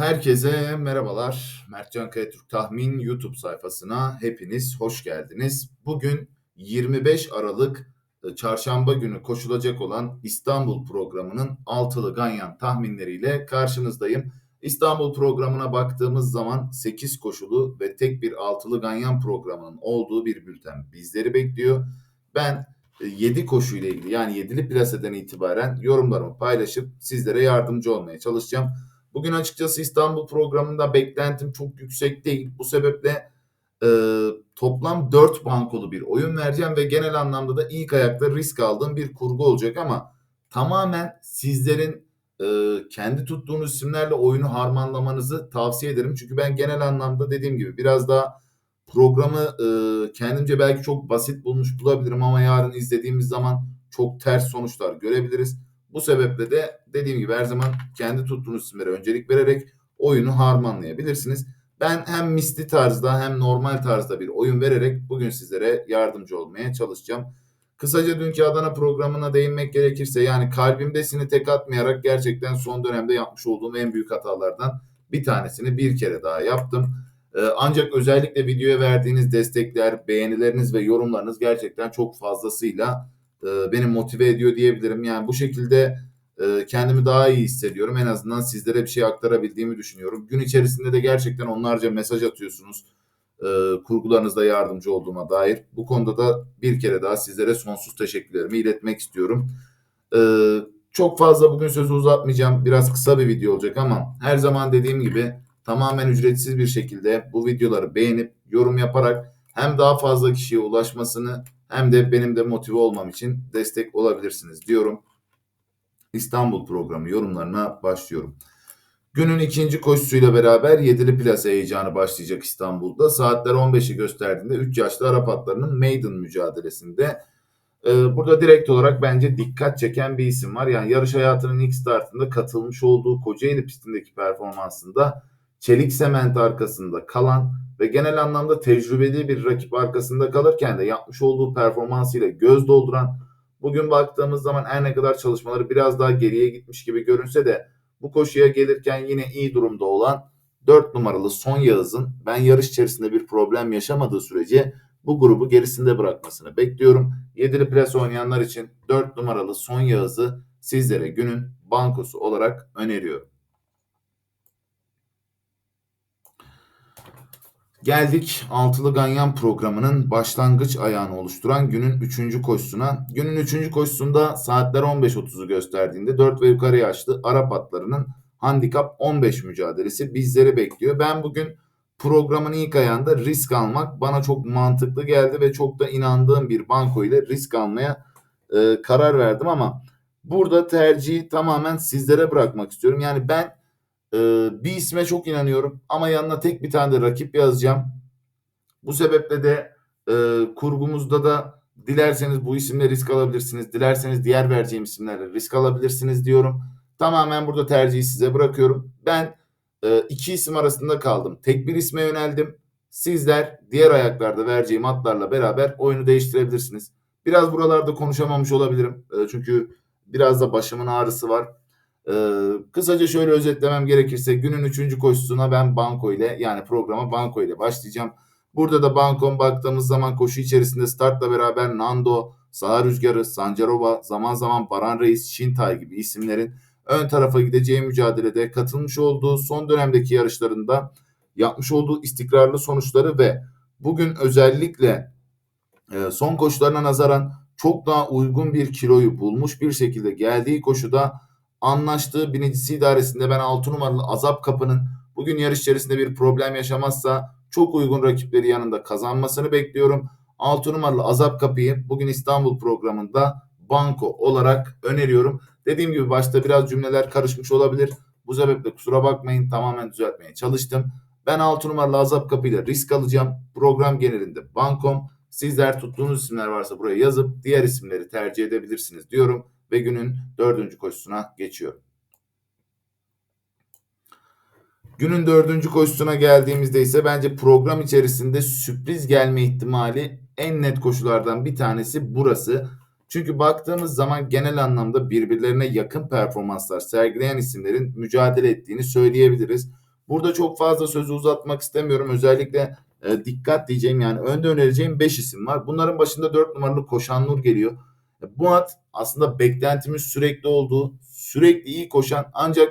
Herkese merhabalar. Mertcan Kayatürk Tahmin YouTube sayfasına hepiniz hoş geldiniz. Bugün 25 Aralık e, Çarşamba günü koşulacak olan İstanbul programının altılı ganyan tahminleriyle karşınızdayım. İstanbul programına baktığımız zaman 8 koşulu ve tek bir altılı ganyan programının olduğu bir bülten bizleri bekliyor. Ben 7 e, koşu ile ilgili yani 7'li plaseden itibaren yorumlarımı paylaşıp sizlere yardımcı olmaya çalışacağım. Bugün açıkçası İstanbul programında beklentim çok yüksek değil. Bu sebeple e, toplam 4 bankolu bir oyun vereceğim ve genel anlamda da ilk ayakta risk aldığım bir kurgu olacak ama tamamen sizlerin e, kendi tuttuğunuz isimlerle oyunu harmanlamanızı tavsiye ederim. Çünkü ben genel anlamda dediğim gibi biraz daha programı e, kendimce belki çok basit bulmuş bulabilirim ama yarın izlediğimiz zaman çok ters sonuçlar görebiliriz. Bu sebeple de dediğim gibi her zaman kendi tuttuğunuz isimlere öncelik vererek oyunu harmanlayabilirsiniz. Ben hem misli tarzda hem normal tarzda bir oyun vererek bugün sizlere yardımcı olmaya çalışacağım. Kısaca dünkü Adana programına değinmek gerekirse yani kalbimdesini tek atmayarak gerçekten son dönemde yapmış olduğum en büyük hatalardan bir tanesini bir kere daha yaptım. Ee, ancak özellikle videoya verdiğiniz destekler, beğenileriniz ve yorumlarınız gerçekten çok fazlasıyla e, beni motive ediyor diyebilirim. Yani bu şekilde e, kendimi daha iyi hissediyorum. En azından sizlere bir şey aktarabildiğimi düşünüyorum. Gün içerisinde de gerçekten onlarca mesaj atıyorsunuz. E, kurgularınızda yardımcı olduğuma dair. Bu konuda da bir kere daha sizlere sonsuz teşekkürlerimi iletmek istiyorum. E, çok fazla bugün sözü uzatmayacağım. Biraz kısa bir video olacak ama her zaman dediğim gibi tamamen ücretsiz bir şekilde bu videoları beğenip yorum yaparak hem daha fazla kişiye ulaşmasını hem de benim de motive olmam için destek olabilirsiniz diyorum. İstanbul programı yorumlarına başlıyorum. Günün ikinci koşusuyla beraber yedili plase heyecanı başlayacak İstanbul'da. Saatler 15'i gösterdiğinde 3 yaşlı Arap atlarının maiden mücadelesinde. Ee, burada direkt olarak bence dikkat çeken bir isim var. Yani yarış hayatının ilk startında katılmış olduğu Kocaeli pistindeki performansında çelik sement arkasında kalan ve genel anlamda tecrübeli bir rakip arkasında kalırken de yapmış olduğu performansıyla göz dolduran bugün baktığımız zaman her ne kadar çalışmaları biraz daha geriye gitmiş gibi görünse de bu koşuya gelirken yine iyi durumda olan 4 numaralı Son Yağız'ın ben yarış içerisinde bir problem yaşamadığı sürece bu grubu gerisinde bırakmasını bekliyorum. Yedili pres oynayanlar için 4 numaralı Son Yağız'ı sizlere günün bankosu olarak öneriyorum. Geldik altılı ganyan programının başlangıç ayağını oluşturan günün 3. koşusuna. Günün 3. koşusunda saatler 15.30'u gösterdiğinde 4 ve yukarı yaşlı Arap atlarının handikap 15 mücadelesi bizleri bekliyor. Ben bugün programın ilk ayağında risk almak bana çok mantıklı geldi ve çok da inandığım bir banko ile risk almaya e, karar verdim ama burada tercihi tamamen sizlere bırakmak istiyorum. Yani ben ee, bir isme çok inanıyorum ama yanına tek bir tane de rakip yazacağım. Bu sebeple de e, kurgumuzda da dilerseniz bu isimle risk alabilirsiniz. Dilerseniz diğer vereceğim isimlerle risk alabilirsiniz diyorum. Tamamen burada tercihi size bırakıyorum. Ben e, iki isim arasında kaldım. Tek bir isme yöneldim. Sizler diğer ayaklarda vereceğim atlarla beraber oyunu değiştirebilirsiniz. Biraz buralarda konuşamamış olabilirim. E, çünkü biraz da başımın ağrısı var. Ee, kısaca şöyle özetlemem gerekirse günün üçüncü koşusuna ben banko ile yani programa banko ile başlayacağım. Burada da bankon baktığımız zaman koşu içerisinde startla beraber Nando, Sağ Rüzgarı, Sancarova, zaman zaman Baran Reis, Şintay gibi isimlerin ön tarafa gideceği mücadelede katılmış olduğu son dönemdeki yarışlarında yapmış olduğu istikrarlı sonuçları ve bugün özellikle e, son koşularına nazaran çok daha uygun bir kiloyu bulmuş bir şekilde geldiği koşuda anlaştığı birincisi idaresinde ben 6 numaralı Azap Kapı'nın bugün yarış içerisinde bir problem yaşamazsa çok uygun rakipleri yanında kazanmasını bekliyorum. 6 numaralı Azap Kapı'yı bugün İstanbul programında banko olarak öneriyorum. Dediğim gibi başta biraz cümleler karışmış olabilir. Bu sebeple kusura bakmayın tamamen düzeltmeye çalıştım. Ben 6 numaralı Azap Kapı ile risk alacağım. Program genelinde bankom. Sizler tuttuğunuz isimler varsa buraya yazıp diğer isimleri tercih edebilirsiniz diyorum ve günün dördüncü koşusuna geçiyorum. Günün dördüncü koşusuna geldiğimizde ise bence program içerisinde sürpriz gelme ihtimali en net koşulardan bir tanesi burası. Çünkü baktığımız zaman genel anlamda birbirlerine yakın performanslar sergileyen isimlerin mücadele ettiğini söyleyebiliriz. Burada çok fazla sözü uzatmak istemiyorum. Özellikle e, dikkat diyeceğim yani önde önereceğim 5 isim var. Bunların başında 4 numaralı Koşan Nur geliyor. E, bu at aslında beklentimiz sürekli olduğu, sürekli iyi koşan ancak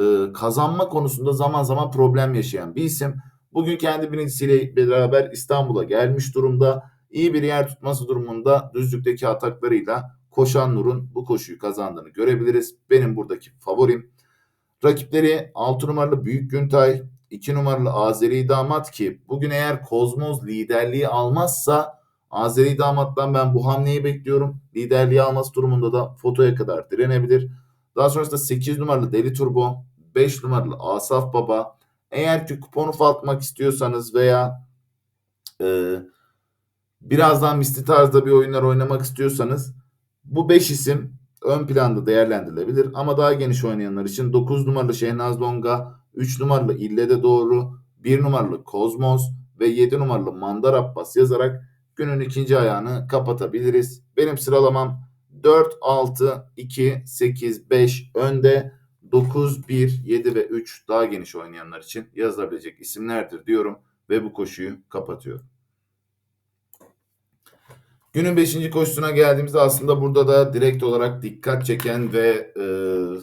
e, kazanma konusunda zaman zaman problem yaşayan bir isim. Bugün kendi birincisiyle beraber İstanbul'a gelmiş durumda. İyi bir yer tutması durumunda düzlükteki ataklarıyla Koşan Nur'un bu koşuyu kazandığını görebiliriz. Benim buradaki favorim. Rakipleri 6 numaralı Büyük Güntay, 2 numaralı Azeri Damat ki bugün eğer Kozmoz liderliği almazsa Azeri Damat'tan ben bu hamleyi bekliyorum. Liderliği alması durumunda da fotoya kadar direnebilir. Daha sonrasında 8 numaralı Deli Turbo, 5 numaralı Asaf Baba. Eğer ki kuponu ufaltmak istiyorsanız veya e, birazdan misli tarzda bir oyunlar oynamak istiyorsanız bu 5 isim ön planda değerlendirilebilir. Ama daha geniş oynayanlar için 9 numaralı Şehnaz Longa, 3 numaralı İllede Doğru, 1 numaralı Kozmos ve 7 numaralı Mandar Abbas yazarak günün ikinci ayağını kapatabiliriz. Benim sıralamam 4, 6, 2, 8, 5 önde 9, 1, 7 ve 3 daha geniş oynayanlar için yazılabilecek isimlerdir diyorum ve bu koşuyu kapatıyorum. Günün 5. koşusuna geldiğimizde aslında burada da direkt olarak dikkat çeken ve e,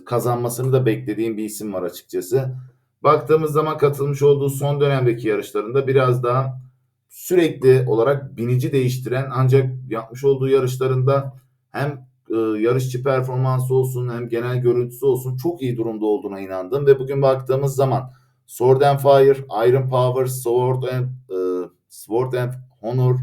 kazanmasını da beklediğim bir isim var açıkçası. Baktığımız zaman katılmış olduğu son dönemdeki yarışlarında biraz daha sürekli olarak binici değiştiren ancak yapmış olduğu yarışlarında hem e, yarışçı performansı olsun hem genel görüntüsü olsun çok iyi durumda olduğuna inandım ve bugün baktığımız zaman Sword and Fire, Iron Power, Sword and, e, Sword and Honor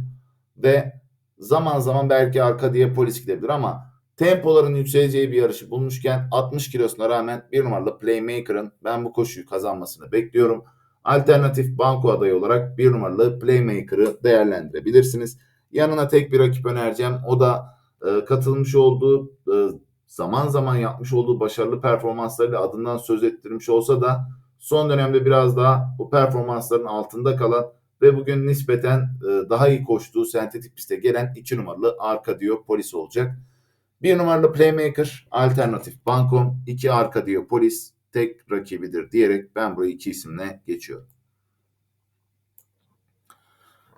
ve zaman zaman belki arka diye polis gidebilir ama tempoların yükseleceği bir yarışı bulmuşken 60 kilosuna rağmen bir numaralı Playmaker'ın ben bu koşuyu kazanmasını bekliyorum. Alternatif banko adayı olarak bir numaralı Playmaker'ı değerlendirebilirsiniz. Yanına tek bir rakip önereceğim. O da e, katılmış olduğu e, zaman zaman yapmış olduğu başarılı performanslarıyla adından söz ettirmiş olsa da son dönemde biraz daha bu performansların altında kalan ve bugün nispeten e, daha iyi koştuğu sentetik piste gelen 2 numaralı arka diyor polis olacak. 1 numaralı playmaker alternatif bankom 2 arka diyor polis tek rakibidir diyerek ben burayı iki isimle geçiyorum.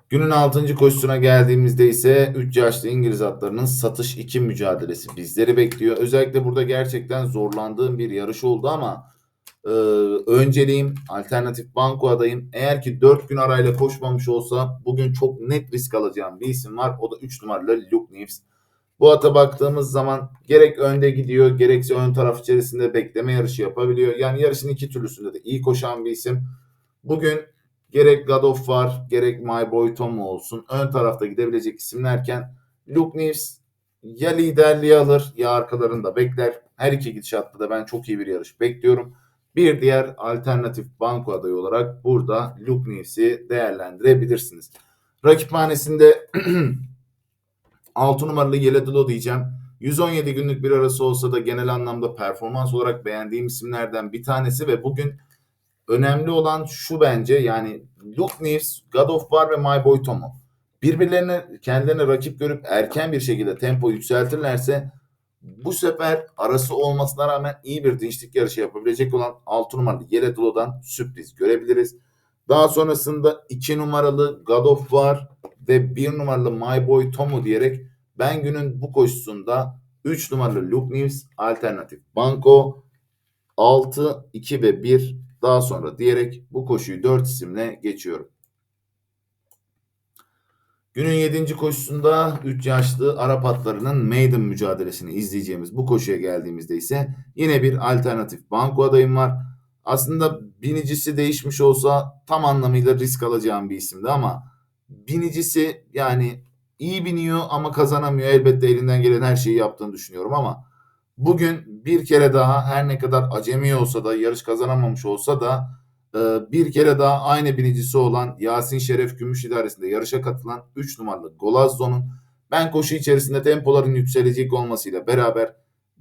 Günün 6. koşusuna geldiğimizde ise 3 yaşlı İngiliz atlarının satış 2 mücadelesi bizleri bekliyor. Özellikle burada gerçekten zorlandığım bir yarış oldu ama e, önceliğim alternatif banko adayım. Eğer ki 4 gün arayla koşmamış olsa bugün çok net risk alacağım bir isim var. O da 3 numaralı Luke Neves. Bu ata baktığımız zaman gerek önde gidiyor gerekse ön taraf içerisinde bekleme yarışı yapabiliyor. Yani yarışın iki türlüsünde de iyi koşan bir isim. Bugün gerek God of var gerek My Boy Tom olsun ön tarafta gidebilecek isimlerken Luke Neves ya liderliği alır ya arkalarında bekler. Her iki gidişatta da ben çok iyi bir yarış bekliyorum. Bir diğer alternatif banko adayı olarak burada Luke Neves'i değerlendirebilirsiniz. Rakiphanesinde 6 numaralı Yeledilo diyeceğim. 117 günlük bir arası olsa da genel anlamda performans olarak beğendiğim isimlerden bir tanesi ve bugün önemli olan şu bence yani Luke Neves, God of War ve My Boy Tomo birbirlerine kendilerine rakip görüp erken bir şekilde tempo yükseltirlerse bu sefer arası olmasına rağmen iyi bir dinçlik yarışı yapabilecek olan 6 numaralı Yeredulo'dan sürpriz görebiliriz. Daha sonrasında 2 numaralı God of War ve 1 numaralı My Boy Tomu diyerek ben günün bu koşusunda 3 numaralı Luke News alternatif banko 6, 2 ve 1 daha sonra diyerek bu koşuyu 4 isimle geçiyorum. Günün 7. koşusunda 3 yaşlı Arap atlarının maiden mücadelesini izleyeceğimiz bu koşuya geldiğimizde ise yine bir alternatif banko adayım var. Aslında binicisi değişmiş olsa tam anlamıyla risk alacağım bir isimdi ama binicisi yani iyi biniyor ama kazanamıyor. Elbette elinden gelen her şeyi yaptığını düşünüyorum ama bugün bir kere daha her ne kadar acemi olsa da yarış kazanamamış olsa da e, bir kere daha aynı binicisi olan Yasin Şeref Gümüş idaresinde yarışa katılan 3 numaralı Golazzo'nun ben koşu içerisinde tempoların yükselecek olmasıyla beraber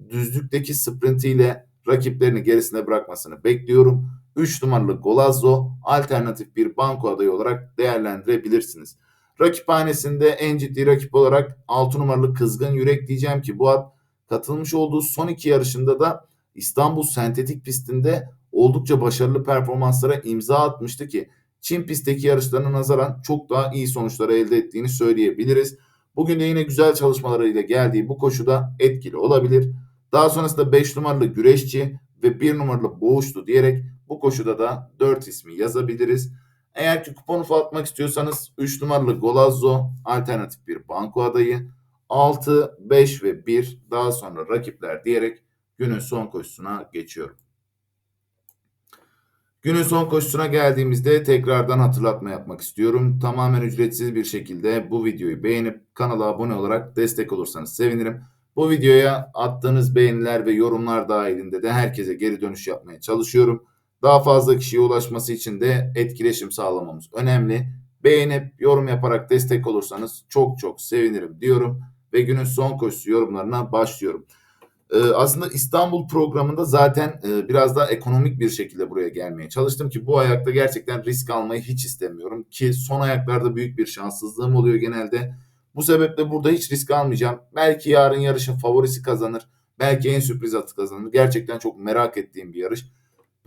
düzlükteki sprintiyle rakiplerini gerisine bırakmasını bekliyorum. 3 numaralı Golazzo alternatif bir banko adayı olarak değerlendirebilirsiniz. Rakiphanesinde en ciddi rakip olarak 6 numaralı Kızgın Yürek diyeceğim ki bu at katılmış olduğu son iki yarışında da İstanbul sentetik pistinde oldukça başarılı performanslara imza atmıştı ki Çin pistteki yarışlarına nazaran çok daha iyi sonuçlar elde ettiğini söyleyebiliriz. Bugün de yine güzel çalışmalarıyla geldiği bu koşuda etkili olabilir. Daha sonrasında 5 numaralı güreşçi ve 1 numaralı boğuştu diyerek bu koşuda da 4 ismi yazabiliriz. Eğer ki kupon ufaltmak istiyorsanız 3 numaralı Golazzo alternatif bir banko adayı. 6, 5 ve 1 daha sonra rakipler diyerek günün son koşusuna geçiyorum. Günün son koşusuna geldiğimizde tekrardan hatırlatma yapmak istiyorum. Tamamen ücretsiz bir şekilde bu videoyu beğenip kanala abone olarak destek olursanız sevinirim. Bu videoya attığınız beğeniler ve yorumlar dahilinde de herkese geri dönüş yapmaya çalışıyorum. Daha fazla kişiye ulaşması için de etkileşim sağlamamız önemli. Beğenip yorum yaparak destek olursanız çok çok sevinirim diyorum ve günün son koşusu yorumlarına başlıyorum. Ee, aslında İstanbul programında zaten e, biraz daha ekonomik bir şekilde buraya gelmeye çalıştım ki bu ayakta gerçekten risk almayı hiç istemiyorum ki son ayaklarda büyük bir şanssızlığım oluyor genelde. Bu sebeple burada hiç risk almayacağım. Belki yarın yarışın favorisi kazanır. Belki en sürpriz atı kazanır. Gerçekten çok merak ettiğim bir yarış.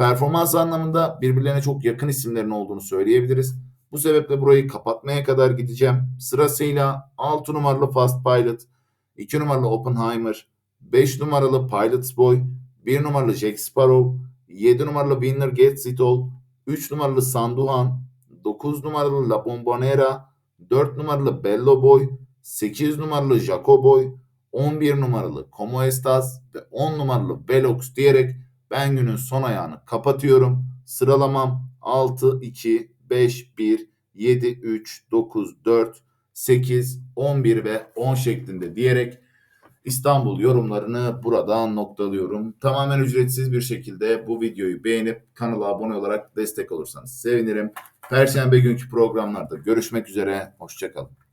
Performans anlamında birbirlerine çok yakın isimlerin olduğunu söyleyebiliriz. Bu sebeple burayı kapatmaya kadar gideceğim. Sırasıyla 6 numaralı Fast Pilot, 2 numaralı Oppenheimer, 5 numaralı Pilot's Boy, 1 numaralı Jack Sparrow, 7 numaralı Winner Gets It All, 3 numaralı Sanduhan, 9 numaralı La Bombonera, 4 numaralı Bello Boy, 8 numaralı Jacoboy, 11 numaralı Como Estas ve 10 numaralı Velox diyerek ben günün son ayağını kapatıyorum. Sıralamam 6, 2, 5, 1, 7, 3, 9, 4, 8, 11 ve 10 şeklinde diyerek İstanbul yorumlarını buradan noktalıyorum. Tamamen ücretsiz bir şekilde bu videoyu beğenip kanala abone olarak destek olursanız sevinirim. Perşembe günkü programlarda görüşmek üzere. Hoşçakalın.